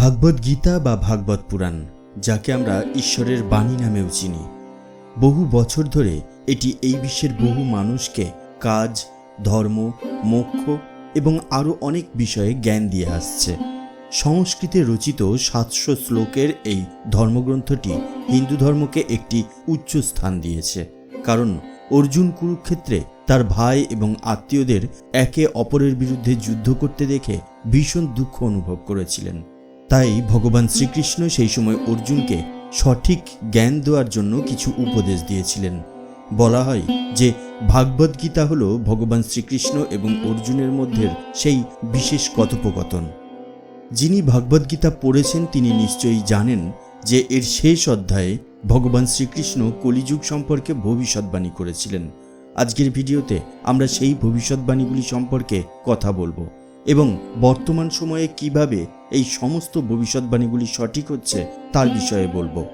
ভাগবত গীতা বা ভাগবত পুরাণ, যাকে আমরা ঈশ্বরের বাণী নামেও চিনি। বহু বছর ধরে এটি এই বিশ্বের বহু মানুষকে কাজ, ধর্ম, মোক্ষ এবং আরও অনেক বিষয়ে জ্ঞান দিয়ে আসছে। সংস্কৃতে রচিত সাতশো শ্লোকের এই ধর্মগ্রন্থটি হিন্দু ধর্মকে একটি উচ্চ স্থান দিয়েছে, কারণ অর্জুন কুরুক্ষেত্রে তার ভাই এবং আত্মীয়দের একে অপরের বিরুদ্ধে যুদ্ধ করতে দেখে ভীষণ দুঃখ অনুভব করেছিলেন। তাই ভগবান শ্রীকৃষ্ণ সেই সময় অর্জুনকে সঠিক জ্ঞান দেওয়ার জন্য কিছু উপদেশ দিয়েছিলেন। বলা হয় যে, ভাগবত গীতা হল ভগবান শ্রীকৃষ্ণ এবং অর্জুনের মধ্যে সেই বিশেষ কথোপকথন। যিনি ভগবদ্গীতা পড়েছেন, তিনি নিশ্চয়ই জানেন যে, এর শেষ অধ্যায়ে ভগবান শ্রীকৃষ্ণ কলিযুগ সম্পর্কে ভবিষ্যৎবাণী করেছিলেন। আজকের ভিডিওতে আমরা সেই ভবিষ্যৎবাণীগুলি সম্পর্কে কথা বলব। এবং বর্তমান সময়ে কীভাবে এই সমস্ত ভবিষ্যৎবাণীগুলি সঠিক হচ্ছে তার বিষয়ে বলব।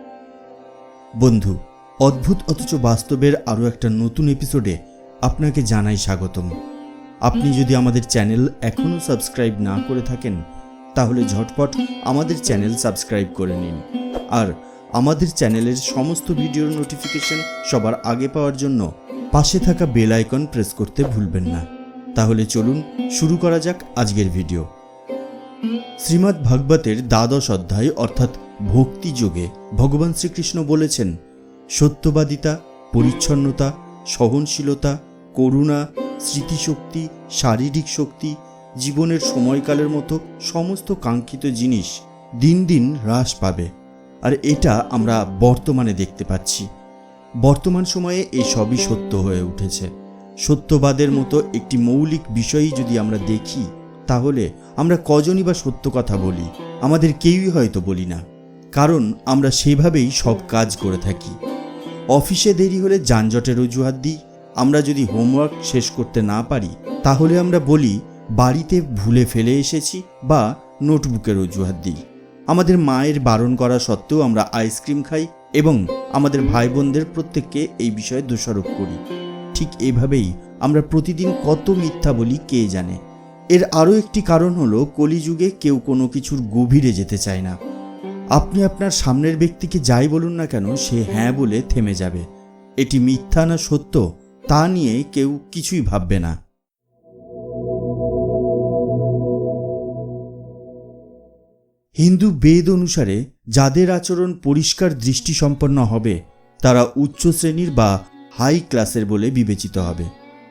বন্ধু, অদ্ভুত অথচ বাস্তবের আরও একটা নতুন এপিসোডে আপনাকে জানাই স্বাগতম। আপনি যদি আমাদের চ্যানেল এখনও সাবস্ক্রাইব না করে থাকেন, তাহলে ঝটপট আমাদের চ্যানেল সাবস্ক্রাইব করে নিন। আর আমাদের চ্যানেলের সমস্ত ভিডিওর নোটিফিকেশন সবার আগে পাওয়ার জন্য পাশে থাকা বেল আইকন প্রেস করতে ভুলবেন না। তাহলে চলুন শুরু করা যাক আজকের ভিডিও। শ্রীমদ্ ভাগবতের দ্বাদশ অধ্যায়, অর্থাৎ ভক্তি যোগে ভগবান শ্রীকৃষ্ণ বলেছেন, সত্যবাদিতা, পরিচ্ছন্নতা, সহনশীলতা, করুণা, স্মৃতিশক্তি, শারীরিক শক্তি, জীবনের সময়কালের মতো সমস্ত কাঙ্ক্ষিত জিনিস দিন দিন হ্রাস পাবে। আর এটা আমরা বর্তমানে দেখতে পাচ্ছি। বর্তমান সময়ে এই সবই সত্য হয়ে উঠেছে। সত্যবাদের মতো একটি মৌলিক বিষয়ই যদি আমরা দেখি, তাহলে আমরা কজনই বা সত্য কথা বলি, আমাদের কেউই হয়তো বলি না। কারণ আমরা সেভাবেই সব কাজ করে থাকি। অফিসে দেরি হলে যানজটের অজুহাত দিই, আমরা যদি হোমওয়ার্ক শেষ করতে না পারি, তাহলে আমরা বলি, বাড়িতে ভুলে ফেলে এসেছি বা নোটবুকের অজুহাত দিই। আমাদের মায়ের বারণ করা সত্ত্বেও আমরা আইসক্রিম খাই এবং আমাদের ভাই বোনদের প্রত্যেককে এই বিষয়ে দোষারোপ করি। ঠিক এভাবেই আমরা প্রতিদিন কত মিথ্যা বলি কে জানে। এর আরও একটি কারণ হলো কলিযুগে কেউ কোনো কিছুর গভীরে যেতে চায় না। আপনি আপনার সামনের ব্যক্তিকে যাই বলুন না কেন, সে হ্যাঁ বলে থেমে যাবে। এটি মিথ্যা না সত্য, তা নিয়ে কেউ কিছুই ভাববে না। হিন্দু বেদ অনুসারে যাদের আচরণ পরিষ্কার দৃষ্টিসম্পন্ন হবে, তারা উচ্চ শ্রেণির বা হাই ক্লাসের বলে বিবেচিত হবে।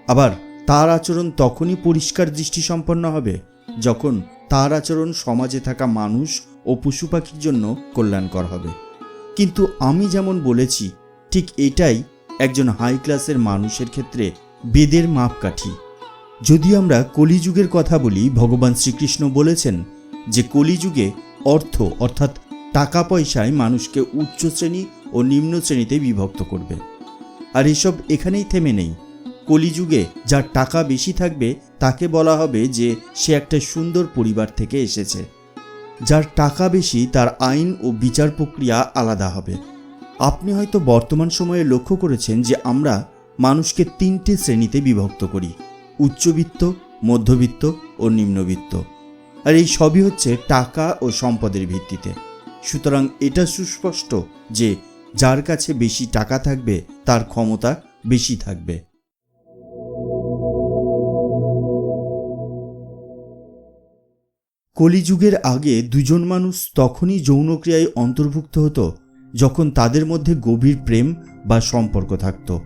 আবার তার আচরণ তখনই পরিষ্কার দৃষ্টিসম্পন্ন হবে, যখন তার আচরণ সমাজে থাকা মানুষ ও পশু পাখির জন্য কল্যাণকর হবে। কিন্তু আমি যেমন বলেছি, ঠিক এটাই একজন হাই ক্লাসের মানুষের ক্ষেত্রে বেদের মাপকাঠি। যদি আমরা কলিযুগের কথা বলি, ভগবান শ্রীকৃষ্ণ বলেছেন যে কলিযুগে অর্থ অর্থাৎ টাকা পয়সায় মানুষকে উচ্চ শ্রেণি ও নিম্ন শ্রেণীতে বিভক্ত করবে। আর এসব এখানেই থেমে নেই। কলিযুগে যার টাকা বেশি থাকবে, তাকে বলা হবে যে সে একটা সুন্দর পরিবার থেকে এসেছে। যার টাকা বেশি, তার আইন ও বিচার প্রক্রিয়া আলাদা হবে। আপনি হয়তো বর্তমান সময়ে লক্ষ্য করেছেন যে আমরা মানুষকে তিনটে শ্রেণীতে বিভক্ত করি, উচ্চবিত্ত, মধ্যবিত্ত ও নিম্নবিত্ত। আর এই সবই হচ্ছে টাকা ও সম্পদের ভিত্তিতে। সুতরাং এটা সুস্পষ্ট যে যার কাছে বেশি টাকা থাকবে, তার ক্ষমতা বেশি থাকবে। কলিযুগের আগে দুজন মানুষ তখনই যৌনক্রিয়ায় অন্তর্ভুক্ত হতো, যখন তাদের মধ্যে গভীর প্রেম বা সম্পর্ক থাকত।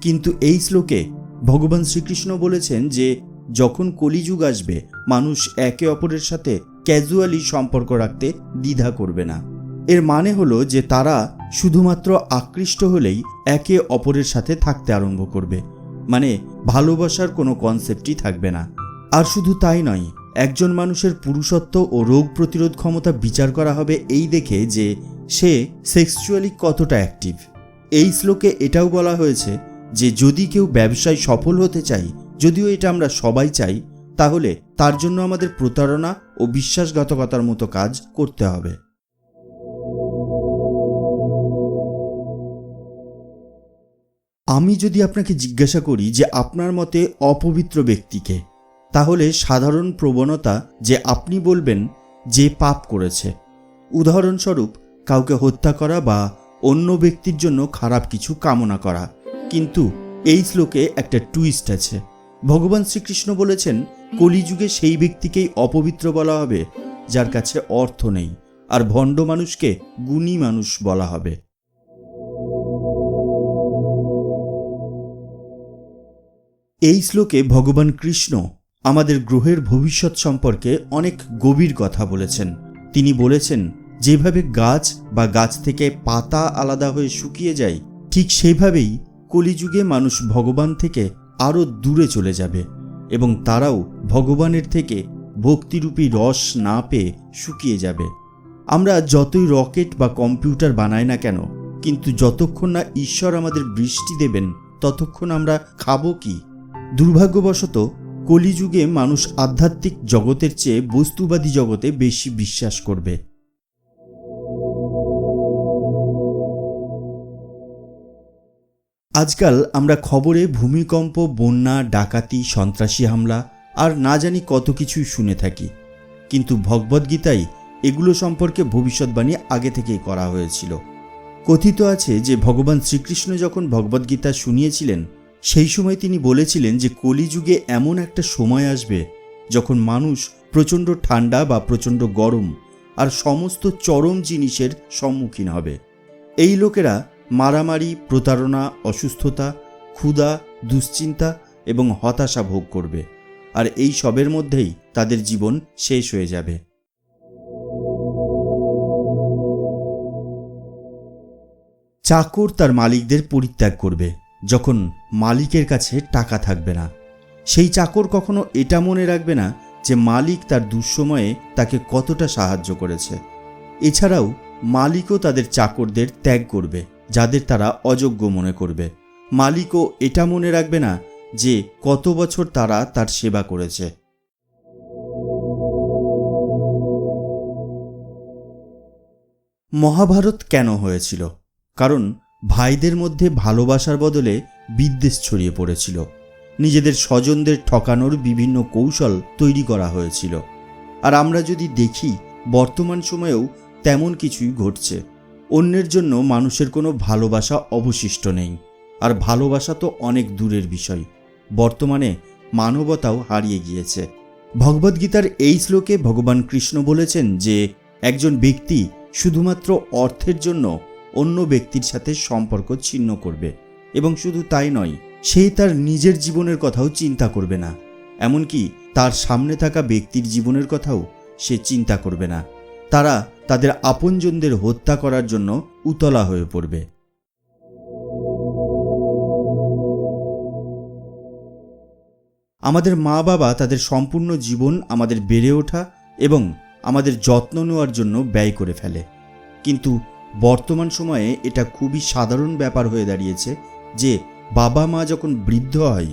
কিন্তু এই শ্লোকে ভগবান শ্রীকৃষ্ণ বলেছেন যে, যখন কলিযুগ আসবে, মানুষ একে অপরের সাথে ক্যাজুয়ালি সম্পর্ক রাখতে দ্বিধা করবে না। এর মানে হলো যে তারা শুধুমাত্র আকৃষ্ট হলেই একে অপরের সাথে থাকতে আরম্ভ করবে। মানে ভালোবাসার কোনো কনসেপ্টই থাকবে না। আর শুধু তাই নয়, একজন মানুষের পুরুষত্ব ও রোগ প্রতিরোধ ক্ষমতা বিচার করা হবে এই দেখে যে সে সেক্সুয়ালি কতটা অ্যাক্টিভ এই শ্লোকে এটাও বলা হয়েছে যে যদি কেউ ব্যবসায় সফল হতে চাই যদিও এটা আমরা সবাই চাই, তাহলে তার জন্য আমাদের প্রতারণা ও বিশ্বাসঘাতকতার মতো কাজ করতে হবে। আমি যদি আপনাকে জিজ্ঞাসা করি যে আপনার মতে অপবিত্র ব্যক্তিকে, তাহলে সাধারণ প্রবণতা যে আপনি বলবেন যে পাপ করেছে। উদাহরণস্বরূপ, কাউকে হত্যা করা বা অন্য ব্যক্তির জন্য খারাপ কিছু কামনা করা। কিন্তু এই শ্লোকে একটা টুইস্ট আছে। ভগবান শ্রীকৃষ্ণ বলেছেন, কলিযুগে সেই ব্যক্তিকেই অপবিত্র বলা হবে, যার কাছে অর্থ নেই, আর ভণ্ড মানুষকে গুণী মানুষ বলা হবে। এই শ্লোকে ভগবান কৃষ্ণ আমাদের গ্রহের ভবিষ্যৎ সম্পর্কে অনেক গভীর কথা বলেছেন। তিনি বলেছেন, যেভাবে গাছ বা গাছ থেকে পাতা আলাদা হয়ে শুকিয়ে যায়, ঠিক সেইভাবেই কলিযুগে মানুষ ভগবান থেকে আরও দূরে চলে যাবে এবং তারাও ভগবানের থেকে ভক্তিরূপী রস না পেয়ে শুকিয়ে যাবে। আমরা যতই রকেট বা কম্পিউটার বানাই না কেন, কিন্তু যতক্ষণ না ঈশ্বর আমাদের বৃষ্টি দেবেন, ততক্ষণ আমরা খাব কি? দুর্ভাগ্যবশত, কলিযুগে মানুষ আধ্যাত্মিক জগতের চেয়ে বস্তুবাদী জগতে বেশি বিশ্বাস করবে। আজকাল আমরা খবরে ভূমিকম্প, বন্যা, ডাকাতি, সন্ত্রাসী হামলা আর না জানি কত কিছুই শুনে থাকি। কিন্তু ভগবদ্গীতায় এগুলো সম্পর্কে ভবিষ্যৎবাণী আগে থেকেই করা হয়েছিল। কথিত আছে যে ভগবান শ্রীকৃষ্ণ যখন ভগবদ্গীতা শুনিয়েছিলেন সেই সময় তিনি বলেছিলেন যে কলিযুগে এমন একটা সময় আসবে যখন মানুষ প্রচণ্ড ঠান্ডা বা প্রচণ্ড গরম আর সমস্ত চরম জিনিসের সম্মুখীন হবে। এই লোকেরা মারামারি, প্রতারণা, অসুস্থতা, ক্ষুধা, দুশ্চিন্তা এবং হতাশা ভোগ করবে আর এই সবের মধ্যেই তাদের জীবন শেষ হয়ে যাবে। চাকর তার মালিকদের পরিত্যাগ করবে। যখন মালিকের কাছে টাকা থাকবে না। সেই চাকর কখনো এটা মনে রাখবে না যে মালিক তার দুঃসময়ে তাকে কতটা সাহায্য করেছে। এছাড়াও মালিকও তাদের চাকরদের ত্যাগ করবে, যাদের তারা অযোগ্য মনে করবে। মালিকও এটা মনে রাখবে না যে কত বছর তারা তার সেবা করেছে। মহাভারত কেন হয়েছিল? কারণ ভাইদের মধ্যে ভালোবাসার বদলে বিদ্বেষ ছড়িয়ে পড়েছিল। নিজেদের স্বজনদের ঠকানোর বিভিন্ন কৌশল তৈরি করা হয়েছিল। আর আমরা যদি দেখি, বর্তমান সময়েও তেমন কিছুই ঘটছে। অন্যের জন্য মানুষের কোনো ভালোবাসা অবশিষ্ট নেই। আর ভালোবাসা তো অনেক দূরের বিষয়। বর্তমানে মানবতাও হারিয়ে গিয়েছে। ভগবদ্গীতার এই শ্লোকে ভগবান কৃষ্ণ বলেছেন যে, একজন ব্যক্তি শুধুমাত্র অর্থের জন্য অন্য ব্যক্তির সাথে সম্পর্ক ছিন্ন করবে। এবং শুধু তাই নয় সে তার নিজের জীবনের কথাও চিন্তা করবে না। এমনকি তার সামনে থাকা ব্যক্তির জীবনের কথাও সে চিন্তা করবে না। তারা তাদের আপনজনদের হত্যা করার জন্য উতলা হয়ে পড়বে। আমাদের মা বাবা তাদের সম্পূর্ণ জীবন আমাদের বেড়ে ওঠা এবং আমাদের যত্ন নেওয়ার জন্য ব্যয় করে ফেলে। কিন্তু বর্তমান সময়ে এটা খুবই সাধারণ ব্যাপার হয়ে দাঁড়িয়েছে যে বাবা মা যখন বৃদ্ধ হয়,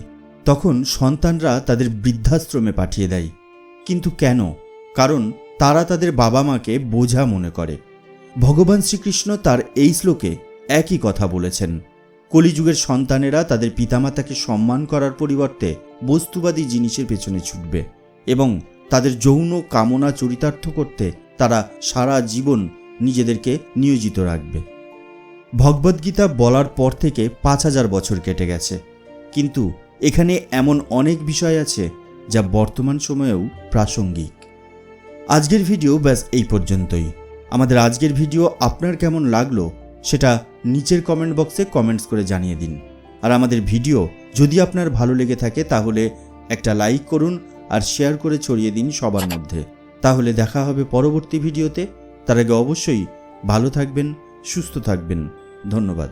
তখন সন্তানরা তাদের বৃদ্ধাশ্রমে পাঠিয়ে দেয়। কিন্তু কেন? কারণ তারা তাদের বাবা মাকে বোঝা মনে করে। ভগবান শ্রীকৃষ্ণ তার এই শ্লোকে একই কথা বলেছেন। কলিযুগের সন্তানেরা তাদের পিতামাতাকে সম্মান করার পরিবর্তে বস্তুবাদী জিনিসের পেছনে ছুটবে এবং তাদের যৌন কামনা চরিতার্থ করতে তারা সারা জীবন নিজেদেরকে নিয়োজিত রাখবে। ভগবদ্গীতা বলার পর থেকে পাঁচ হাজার বছর কেটে গেছে। কিন্তু এখানে এমন অনেক বিষয় আছে যা বর্তমান সময়েও প্রাসঙ্গিক। আজকের ভিডিও ব্যাস এই পর্যন্তই। আমাদের আজকের ভিডিও আপনার কেমন লাগল সেটা নিচের কমেন্ট বক্সে কমেন্টস করে জানিয়ে দিন। আর আমাদের ভিডিও যদি আপনার ভালো লেগে থাকে তাহলে একটা লাইক করুন আর শেয়ার করে ছড়িয়ে দিন সবার মধ্যে। তাহলে দেখা হবে পরবর্তী ভিডিওতে। তার আগে অবশ্যই ভালো থাকবেন সুস্থ থাকবেন। ধন্যবাদ।